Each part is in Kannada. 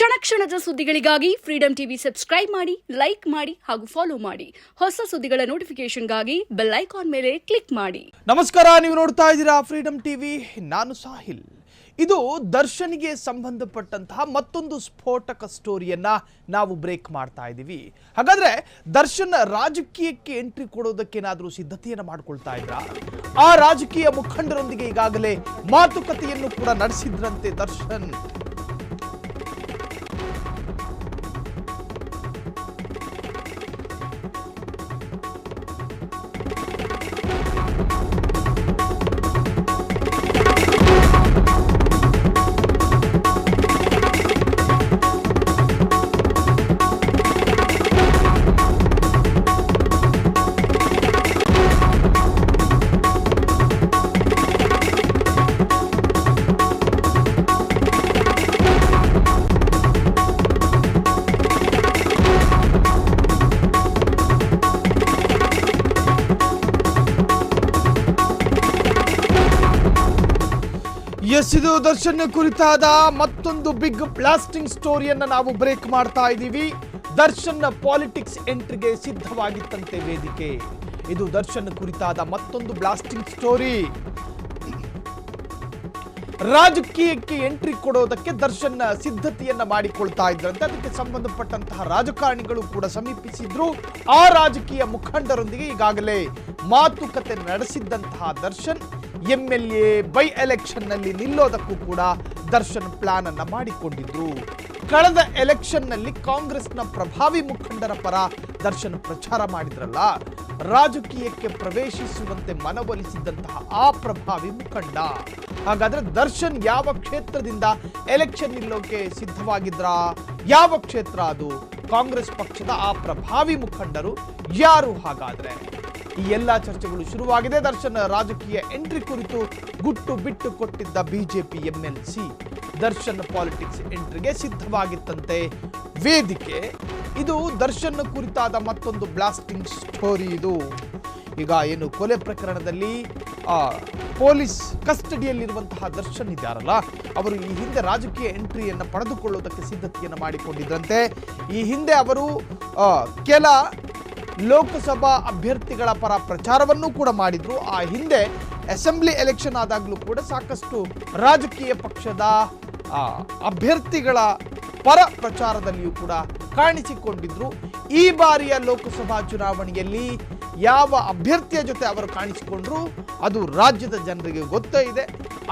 ಕ್ಷಣ ಕ್ಷಣದ ಸುದ್ದಿಗಳಿಗಾಗಿ ಫ್ರೀಡಂ ಟಿವಿ ಸಬ್ಸ್ಕ್ರೈಬ್ ಮಾಡಿ ಲೈಕ್ ಮಾಡಿ ಹಾಗೂ ಫಾಲೋ ಮಾಡಿ. ಹೊಸ ಸುದ್ದಿಗಳ ನೋಟಿಫಿಕೇಶನ್ಗಾಗಿ ಬೆಲ್ ಐಕಾನ್ ಮೇಲೆ ಕ್ಲಿಕ್ ಮಾಡಿ. ನಮಸ್ಕಾರ, ನೀವು ನೋಡ್ತಾ ಇದ್ದೀರಾ ಫ್ರೀಡಂ ಟಿವಿ ನಾನು ಸಾಹಿಲ್. ಇದು ದರ್ಶನ್ಗೆ ಸಂಬಂಧಪಟ್ಟಂತಹ ಮತ್ತೊಂದು ಸ್ಫೋಟಕ ಸ್ಟೋರಿಯನ್ನ ನಾವು ಬ್ರೇಕ್ ಮಾಡ್ತಾ ಇದ್ದೀವಿ. ಹಾಗಾದ್ರೆ ದರ್ಶನ್ ರಾಜಕೀಯಕ್ಕೆ ಎಂಟ್ರಿ ಕೊಡೋದಕ್ಕೇನಾದರೂ ಸಿದ್ಧತೆಯನ್ನು ಮಾಡ್ಕೊಳ್ತಾ ಇದ್ರ? ಆ ರಾಜಕೀಯ ಮುಖಂಡರೊಂದಿಗೆ ಈಗಾಗಲೇ ಮಾತುಕತೆಯನ್ನು ಕೂಡ ನಡೆಸಿದ್ರಂತೆ ದರ್ಶನ್. ಎಸ್ ದರ್ಶನ್ ಕುರಿತಾದ ಮತ್ತೊಂದು ಬಿಗ್ ಬ್ಲಾಸ್ಟಿಂಗ್ ಸ್ಟೋರಿಯನ್ನ ನಾವು ಬ್ರೇಕ್ ಮಾಡ್ತಾ ಇದ್ದೀವಿ. ದರ್ಶನ್ ಪಾಲಿಟಿಕ್ಸ್ ಎಂಟ್ರಿಗೆ ಸಿದ್ಧವಾಗಿತ್ತಂತೆ ವೇದಿಕೆ. ಇದು ದರ್ಶನ್ ಕುರಿತಾದ ಮತ್ತೊಂದು ಬ್ಲಾಸ್ಟಿಂಗ್ ಸ್ಟೋರಿ ರಾಜಕೀಯಕ್ಕೆ ಎಂಟ್ರಿ ಕೊಡೋದಕ್ಕೆ ದರ್ಶನ್ ಸಿದ್ಧತೆಯನ್ನ ಮಾಡಿಕೊಳ್ತಾ ಇದ್ರಂತೆ. ಅದಕ್ಕೆ ಸಂಬಂಧಪಟ್ಟಂತಹ ರಾಜಕಾರಣಿಗಳು ಕೂಡ ಸಮೀಪಿಸಿದ್ರು. ಆ ರಾಜಕೀಯ ಮುಖಂಡರೊಂದಿಗೆ ಈಗಾಗಲೇ ಮಾತುಕತೆ ನಡೆಸಿದ್ದಂತಹ Darshan M L A by ಎಲೆಕ್ಷನ್ನಲ್ಲಿ ನಿಲ್ಲೋದಕ್ಕೂ ಕೂಡ ದರ್ಶನ್ ಪ್ಲಾನ್ ಅನ್ನ ಮಾಡಿಕೊಂಡಿದ್ರು. ಕಳೆದ ಎಲೆಕ್ಷನ್ನಲ್ಲಿ ಕಾಂಗ್ರೆಸ್ನ ಪ್ರಭಾವಿ ಮುಖಂಡರ ಪರ ದರ್ಶನ್ ಪ್ರಚಾರ ಮಾಡಿದ್ರಲ್ಲ, ರಾಜಕೀಯಕ್ಕೆ ಪ್ರವೇಶಿಸುವಂತೆ ಮನವೊಲಿಸಿದ್ದಂತಹ ಆ ಪ್ರಭಾವಿ ಮುಖಂಡ. ಹಾಗಾದ್ರೆ ದರ್ಶನ್ ಯಾವ ಕ್ಷೇತ್ರದಿಂದ ಎಲೆಕ್ಷನ್ ನಿಲ್ಲೋಕೆ ಸಿದ್ಧವಾಗಿದ್ರ? ಯಾವ ಕ್ಷೇತ್ರ ಅದು? ಕಾಂಗ್ರೆಸ್ ಪಕ್ಷದ ಆ ಪ್ರಭಾವಿ ಮುಖಂಡರು ಯಾರು ಹಾಗಾದ್ರೆ? ಈ ಎಲ್ಲ ಚರ್ಚೆಗಳು ಶುರುವಾಗಿದೆ. ದರ್ಶನ್, ರಾಜಕೀಯ ಎಂಟ್ರಿ ಕುರಿತು ಗುಟ್ಟು ಬಿಟ್ಟು ಕೊಟ್ಟಿದ್ದ ಬಿಜೆಪಿ ಎಂಎಲ್ಸಿ ದರ್ಶನ್ ಪಾಲಿಟಿಕ್ಸ್ ಎಂಟ್ರಿಗೆ ಸಿದ್ಧವಾಗಿತ್ತಂತೆ. ವೇದಿಕೆ, ಇದು ದರ್ಶನ್ ಕುರಿತಾದ ಮತ್ತೊಂದು ಬ್ಲಾಸ್ಟಿಂಗ್ ಸ್ಟೋರಿ ಇದು. ಈಗ ಏನು ಕೊಲೆ ಪ್ರಕರಣದಲ್ಲಿ ಪೊಲೀಸ್ ಕಸ್ಟಡಿಯಲ್ಲಿರುವಂತಹ ದರ್ಶನ್ ಇದ್ದಾರಲ್ಲ, ಅವರು ಈ ಹಿಂದೆ ರಾಜಕೀಯ ಎಂಟ್ರಿಯನ್ನು ಪಡೆದುಕೊಳ್ಳುವುದಕ್ಕೆ ಸಿದ್ಧತೆಯನ್ನು ಮಾಡಿಕೊಂಡಿದ್ರಂತೆ. ಈ ಹಿಂದೆ ಅವರು ಕೆಲ ಲೋಕಸಭಾ ಅಭ್ಯರ್ಥಿಗಳ ಪರ ಪ್ರಚಾರವನ್ನು ಕೂಡ ಮಾಡಿದ್ರು. ಆ ಹಿಂದೆ ಅಸೆಂಬ್ಲಿ ಎಲೆಕ್ಷನ್ ಆದಾಗಲೂ ಕೂಡ ಸಾಕಷ್ಟು ರಾಜಕೀಯ ಪಕ್ಷದ ಅಭ್ಯರ್ಥಿಗಳ ಪರ ಪ್ರಚಾರದಲ್ಲಿಯೂ ಕೂಡ ಕಾಣಿಸಿಕೊಂಡಿದ್ರು. ಈ ಬಾರಿಯ ಲೋಕಸಭಾ ಚುನಾವಣೆಯಲ್ಲಿ ಯಾವ ಅಭ್ಯರ್ಥಿಯ ಜೊತೆ ಅವರು ಕಾಣಿಸಿಕೊಂಡ್ರು, ಅದು ರಾಜ್ಯದ ಜನರಿಗೆ ಗೊತ್ತೇ ಇದೆ.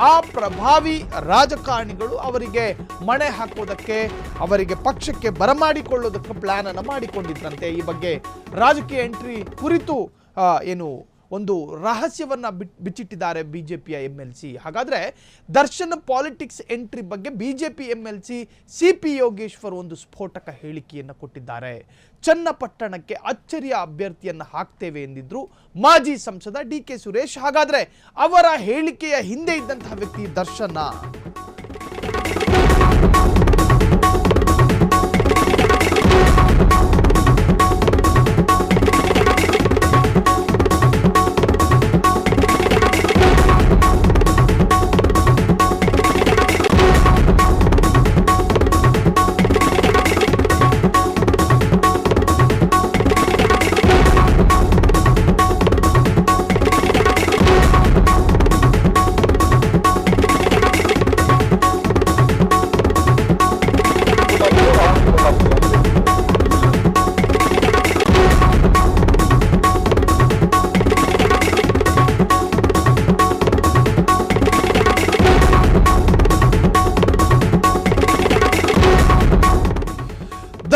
ಆ ಪ್ರಭಾವಿ ರಾಜಕಾರಣಿಗಳು ಅವರಿಗೆ ಮಣೆ ಹಾಕೋದಕ್ಕೆ, ಅವರಿಗೆ ಪಕ್ಷಕ್ಕೆ ಬರಮಾಡಿಕೊಳ್ಳೋದಕ್ಕೆ ಪ್ಲಾನ್ ಅನ್ನು ಮಾಡಿಕೊಂಡಿದ್ರಂತೆ ಈ ಬಗ್ಗೆ ರಾಜಕೀಯ ಎಂಟ್ರಿ ಕುರಿತು ಏನು ಒಂದು ರಹಸ್ಯವನ್ನ ಬಿಚ್ಚಿಟ್ಟಿದ್ದಾರೆ ಪಿಯ ಎಂ ಎಲ್ ಸಿ ಹಾಗಾದ್ರೆ ದರ್ಶನ್ ಪಾಲಿಟಿಕ್ಸ್ ಎಂಟ್ರಿ ಬಗ್ಗೆ BJP M L C C P Yogeshwar ಒಂದು ಸ್ಫೋಟಕ ಹೇಳಿಕೆಯನ್ನು ಕೊಟ್ಟಿದ್ದಾರೆ. ಚನ್ನಪಟ್ಟಣಕ್ಕೆ ಅಚ್ಚರಿಯ ಅಭ್ಯರ್ಥಿಯನ್ನು ಹಾಕ್ತೇವೆ ಎಂದಿದ್ರು ಮಾಜಿ ಸಂಸದ ಡಿ ಕೆ ಸುರೇಶ್. ಹಾಗಾದ್ರೆ ಅವರ ಹೇಳಿಕೆಯ ಹಿಂದೆ ಇದ್ದಂತಹ ವ್ಯಕ್ತಿ ದರ್ಶನ?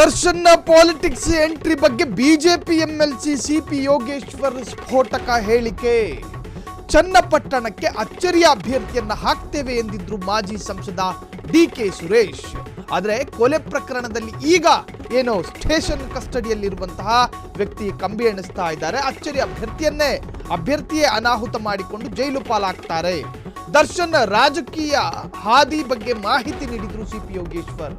ದರ್ಶನ್ನ ಪಾಲಿಟಿಕ್ಸ್ ಎಂಟ್ರಿ ಬಗ್ಗೆ ಬಿಜೆಪಿ ಎಂಎಲ್ಸಿ ಸಿಪಿ ಯೋಗೇಶ್ವರ್ ಸ್ಫೋಟಕ ಹೇಳಿಕೆ. ಚನ್ನಪಟ್ಟಣಕ್ಕೆ ಅಚ್ಚರಿಯ ಅಭ್ಯರ್ಥಿಯನ್ನ ಹಾಕ್ತೇವೆ ಎಂದಿದ್ರು ಮಾಜಿ ಸಂಸದ ಡಿ ಕೆ ಸುರೇಶ್. ಆದರೆ ಕೊಲೆ ಪ್ರಕರಣದಲ್ಲಿ ಈಗ ಏನೋ ಸ್ಟೇಷನ್ ಕಸ್ಟಡಿಯಲ್ಲಿರುವಂತಹ ವ್ಯಕ್ತಿ ಕಂಬಿ ಎಣಿಸ್ತಾ ಇದ್ದಾರೆ. ಅಚ್ಚರಿ ಅಭ್ಯರ್ಥಿಯನ್ನೇ ಅಭ್ಯರ್ಥಿಯೇ ಅನಾಹುತ ಮಾಡಿಕೊಂಡು ಜೈಲು ಪಾಲಾಗ್ತಾರೆ. ದರ್ಶನ್ ರಾಜಕೀಯ ಹಾದಿ ಬಗ್ಗೆ ಮಾಹಿತಿ ನೀಡಿದ್ರು CP Yogeshwar.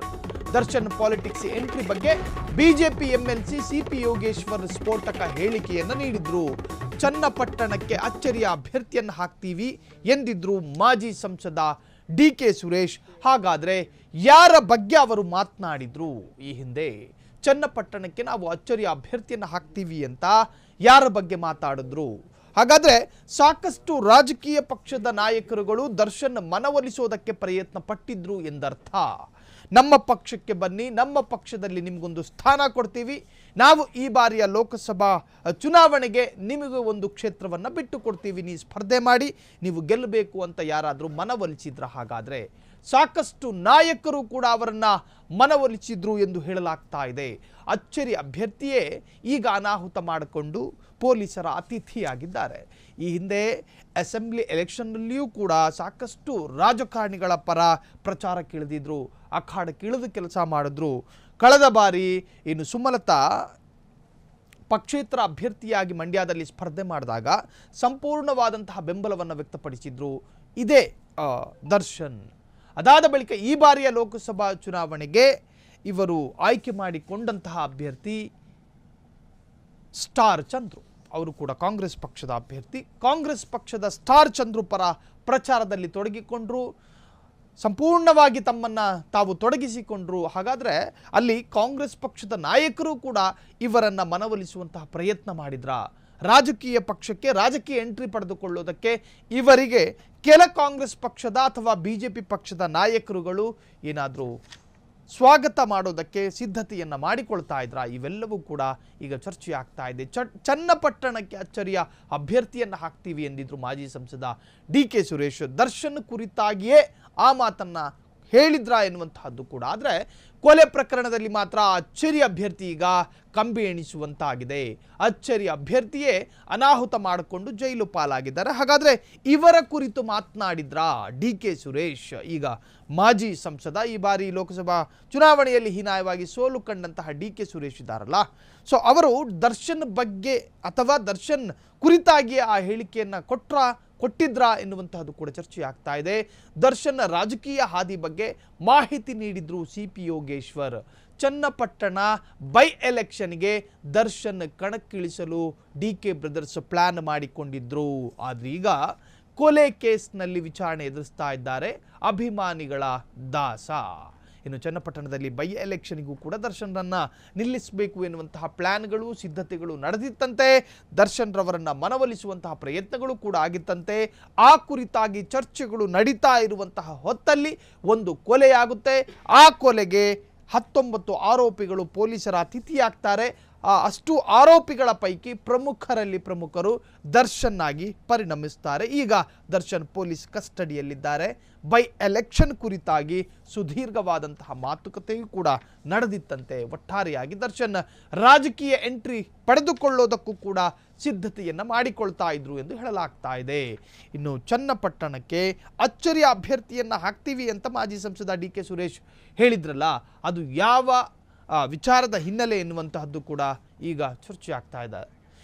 Darshan politics entry ಬಗ್ಗೆ ಬಿಜೆಪಿ ಎಂಎಲ್ಸಿ ಸಿಪಿ ಯೋಗೇಶ್ವರ್ ಸ್ಫೋಟಕ ಹೇಳಿಕೆಯನ್ನ ನೀಡಿದ್ರು. ಚನ್ನಪಟ್ಟಣಕ್ಕೆ ಅಚ್ಚರಿಯ ಅಭ್ಯರ್ಥಿಯನ್ನು ಹಾಕ್ತೀವಿ ಎಂದಿದ್ರು ಮಾಜಿ ಸಂಸದ ಡಿ ಕೆ ಸುರೇಶ್. ಹಾಗಾದ್ರೆ ಯಾರ ಬಗ್ಗೆ ಅವರು ಮಾತನಾಡಿದ್ರು? ಈ ಹಿಂದೆ ಚನ್ನಪಟ್ಟಣಕ್ಕೆ ನಾವು ಅಚ್ಚರಿಯ ಅಭ್ಯರ್ಥಿಯನ್ನು ಹಾಕ್ತೀವಿ ಅಂತ ಯಾರ ಬಗ್ಗೆ ಮಾತಾಡಿದ್ರು? ಹಾಗಾದ್ರೆ ಸಾಕಷ್ಟು ರಾಜಕೀಯ ಪಕ್ಷದ ನಾಯಕರುಗಳು ದರ್ಶನ್ ಮನವೊಲಿಸೋದಕ್ಕೆ ಪ್ರಯತ್ನ ಪಟ್ಟಿದ್ರು ಎಂದರ್ಥ. ನಮ್ಮ ಪಕ್ಷಕ್ಕೆ ಬನ್ನಿ, ನಮ್ಮ ಪಕ್ಷದಲ್ಲಿ ನಿಮಗೊಂದು ಸ್ಥಾನ ಕೊಡ್ತೀವಿ. ನಾವು ಈ ಬಾರಿಯ ಲೋಕಸಭಾ ಚುನಾವಣೆಗೆ ನಿಮಗೆ ಒಂದು ಕ್ಷೇತ್ರವನ್ನು ಬಿಟ್ಟು ಕೊಡ್ತೀವಿ ನೀವು ಸ್ಪರ್ಧೆ ಮಾಡಿ, ನೀವು ಗೆಲ್ಲಬೇಕು ಅಂತ ಯಾರಾದರೂ ಮನವೊಲಿಸಿದ್ರ ಹಾಗಾದರೆ ಸಾಕಷ್ಟು ನಾಯಕರು ಕೂಡ ಅವರನ್ನು ಮನವೊಲಿಸಿದ್ರು ಎಂದು ಹೇಳಲಾಗ್ತಾ ಇದೆ. ಅಚ್ಚರಿ ಅಭ್ಯರ್ಥಿಯೇ ಈಗ ಅನಾಹುತ ಮಾಡಿಕೊಂಡು ಪೊಲೀಸರ ಅತಿಥಿಯಾಗಿದ್ದಾರೆ. ಈ ಹಿಂದೆ ಅಸೆಂಬ್ಲಿ ಎಲೆಕ್ಷನ್ನಲ್ಲಿಯೂ ಕೂಡ ಸಾಕಷ್ಟು ರಾಜಕಾರಣಿಗಳ ಪರ ಪ್ರಚಾರಕ್ಕೆ ಕೇಳಿದ್ರು ಅಖಾಡಕ್ಕೆ ಇಳಿದು ಕೆಲಸ ಮಾಡಿದ್ರು. ಕಳೆದ ಬಾರಿ ಇನ್ನು ಸುಮಲತಾ ಪಕ್ಷೇತರ ಅಭ್ಯರ್ಥಿಯಾಗಿ ಮಂಡ್ಯದಲ್ಲಿ ಸ್ಪರ್ಧೆ ಮಾಡಿದಾಗ ಸಂಪೂರ್ಣವಾದಂತಹ ಬೆಂಬಲವನ್ನು ವ್ಯಕ್ತಪಡಿಸಿದ್ರು. ಇದೇ ದರ್ಶನ್. ಅದಾದ ಬಳಿಕ ಈ ಬಾರಿಯ ಲೋಕಸಭಾ ಚುನಾವಣೆಗೆ ಇವರು ಆಯ್ಕೆ ಮಾಡಿಕೊಂಡಂತಹ ಅಭ್ಯರ್ಥಿ ಸ್ಟಾರ್ ಚಂದ್ರು. ಅವರು ಕೂಡ ಕಾಂಗ್ರೆಸ್ ಪಕ್ಷದ ಅಭ್ಯರ್ಥಿ. ಕಾಂಗ್ರೆಸ್ ಪಕ್ಷದ ಸ್ಟಾರ್ ಚಂದ್ರು ಪರ ಪ್ರಚಾರದಲ್ಲಿ ತೊಡಗಿಕೊಂಡರು. ಸಂಪೂರ್ಣವಾಗಿ ತಮ್ಮನ್ನ ತಾವು ತೊಡಗಿಸಿಕೊಂಡರು. ಹಾಗಾದರೆ ಅಲ್ಲಿ ಕಾಂಗ್ರೆಸ್ ಪಕ್ಷದ ನಾಯಕರು ಕೂಡ ಇವರನ್ನು ಮನವೊಲಿಸುವಂತಹ ಪ್ರಯತ್ನ ಮಾಡಿದ್ರ? ರಾಜಕೀಯ ಪಕ್ಷಕ್ಕೆ ರಾಜಕೀಯ ಎಂಟ್ರಿ ಪಡೆದುಕೊಳ್ಳೋದಕ್ಕೆ ಇವರಿಗೆ ಕೆಲ ಕಾಂಗ್ರೆಸ್ ಪಕ್ಷದ ಅಥವಾ ಬಿ ಜೆ ಪಿ ಪಕ್ಷದ ನಾಯಕರುಗಳು ಏನಾದರೂ ಸ್ವಾಗತ ಮಾಡೋದಕ್ಕೆ ಸಿದ್ಧತೆಯನ್ನು ಮಾಡಿಕೊಳ್ತಾ ಇದ್ರ? ಇವೆಲ್ಲವೂ ಕೂಡ ಈಗ ಚರ್ಚೆ ಆಗ್ತಾ ಇದೆ. ಚ, ಚನ್ನಪಟ್ಟಣಕ್ಕೆ ಅಚ್ಚರಿಯ ಅಭ್ಯರ್ಥಿಯನ್ನು ಹಾಕ್ತೀವಿ ಎಂದಿದ್ರು ಮಾಜಿ ಸಂಸದ ಡಿ ಕೆ ಸುರೇಶ್. ದರ್ಶನ್ ಕುರಿತಾಗಿಯೇ ಆ ಮಾತನ್ನ ಹೇಳಿದ್ರ ಎನ್ನುವಂತಹದ್ದು ಕೂಡ. ಆದರೆ ಕೊಲೆ ಪ್ರಕರಣದಲ್ಲಿ ಮಾತ್ರ ಅಚ್ಚರಿ ಅಭ್ಯರ್ಥಿ ಈಗ ಕಂಬಿ ಎಣಿಸುವಂತಾಗಿದೆ. ಅಚ್ಚರಿ ಅಭ್ಯರ್ಥಿಯೇ ಅನಾಹುತ ಮಾಡಿಕೊಂಡು ಜೈಲು ಪಾಲಾಗಿದ್ದಾರೆ. ಹಾಗಾದ್ರೆ ಇವರ ಕುರಿತು ಮಾತನಾಡಿದ್ರ ಡಿ ಕೆ ಸುರೇಶ್? ಈಗ ಮಾಜಿ ಸಂಸದ, ಈ ಬಾರಿ ಲೋಕಸಭಾ ಚುನಾವಣೆಯಲ್ಲಿ ಹೀನಾಯವಾಗಿ ಸೋಲು ಕಂಡಂತಹ ಡಿ ಕೆ ಸುರೇಶ್ ಇದ್ದಾರಲ್ಲ. ಸೊ ಅವರು ದರ್ಶನ್ ಬಗ್ಗೆ ಅಥವಾ ದರ್ಶನ್ ಕುರಿತಾಗಿ ಆ ಹೇಳಿಕೆಯನ್ನು ಕೊಟ್ರ, ಕೊಟ್ಟಿದ್ರಾ ಎನ್ನುವಂತಹದ್ದು ಕೂಡ ಚರ್ಚೆ ಆಗ್ತಾ ಇದೆ. ದರ್ಶನ್ ರಾಜಕೀಯ ಹಾದಿ ಬಗ್ಗೆ ಮಾಹಿತಿ ನೀಡಿದ್ರು C P Yogeshwar. Channapatna by ಎಲೆಕ್ಷನ್ಗೆ ದರ್ಶನ್ ಕಣಕ್ಕಿಳಿಸಲು ಡಿ ಕೆ ಬ್ರದರ್ಸ್ ಪ್ಲಾನ್ ಮಾಡಿಕೊಂಡಿದ್ರು. ಆದ್ರೆ ಈಗ ಕೊಲೆ ಕೇಸ್ನಲ್ಲಿ ವಿಚಾರಣೆ ಎದುರಿಸ್ತಾ ಇದ್ದಾರೆ ಅಭಿಮಾನಿಗಳ ದಾಸ. ಇನ್ನು ಚನ್ನಪಟ್ಟಣದಲ್ಲಿ ಬೈ ಎಲೆಕ್ಷನ್ಗೂ ಕೂಡ ದರ್ಶನ್ರನ್ನ ನಿಲ್ಲಿಸಬೇಕು ಎನ್ನುವಂತಹ ಪ್ಲಾನ್ಗಳು ಸಿದ್ಧತೆಗಳು ನಡೆದಿತ್ತಂತೆ. ದರ್ಶನ್ರವರನ್ನ ಮನವೊಲಿಸುವಂತಹ ಪ್ರಯತ್ನಗಳು ಕೂಡ ಆಗಿತ್ತಂತೆ. ಆ ಕುರಿತಾಗಿ ಚರ್ಚೆಗಳು ನಡೀತಾ ಇರುವಂತಹ ಹೊತ್ತಲ್ಲಿ ಒಂದು ಕೊಲೆಯಾಗುತ್ತೆ. ಆ ಕೊಲೆಗೆ ಹತ್ತೊಂಬತ್ತು ಆರೋಪಿಗಳು ಪೊಲೀಸರ ಅತಿಥಿಯಾಗ್ತಾರೆ. ಅಷ್ಟು ಆರೋಪಿಗಳ ಪೈಕಿ ಪ್ರಮುಖರಲ್ಲಿ ಪ್ರಮುಖರು ದರ್ಶನ್ ಆಗಿ ಪರಿಣಮಿಸ್ತಾರೆ. ಈಗ ದರ್ಶನ್ ಪೊಲೀಸ್ ಕಸ್ಟಡಿಯಲ್ಲಿದ್ದಾರೆ. ಬೈ ಎಲೆಕ್ಷನ್ ಕುರಿತಾಗಿ ಸುದೀರ್ಘವಾದಂತಹ ಮಾತುಕತೆಯೂ ಕೂಡ ನಡೆದಿತ್ತಂತೆ. ಒಟ್ಟಾರೆಯಾಗಿ ದರ್ಶನ್ ರಾಜಕೀಯ ಎಂಟ್ರಿ ಪಡೆದುಕೊಳ್ಳೋದಕ್ಕೂ ಕೂಡ ಸಿದ್ಧತೆಯನ್ನು ಮಾಡಿಕೊಳ್ತಾ ಇದ್ರು ಎಂದು ಹೇಳಲಾಗ್ತಾ ಇದೆ. ಇನ್ನು ಚನ್ನಪಟ್ಟಣಕ್ಕೆ ಅಚ್ಚರಿಯ ಅಭ್ಯರ್ಥಿಯನ್ನು ಹಾಕ್ತೀವಿ ಅಂತ ಮಾಜಿ ಸಂಸದ ಡಿ ಕೆ ಸುರೇಶ್ ಹೇಳಿದ್ರಲ್ಲ, ಅದು ಯಾವ ವಿಚಾರದ ಹಿನ್ನೆಲೆ ಎನ್ನುವಂತಹದ್ದು ಕೂಡ ಈಗ ಚರ್ಚೆ ಆಗ್ತಾ ಇದೆ.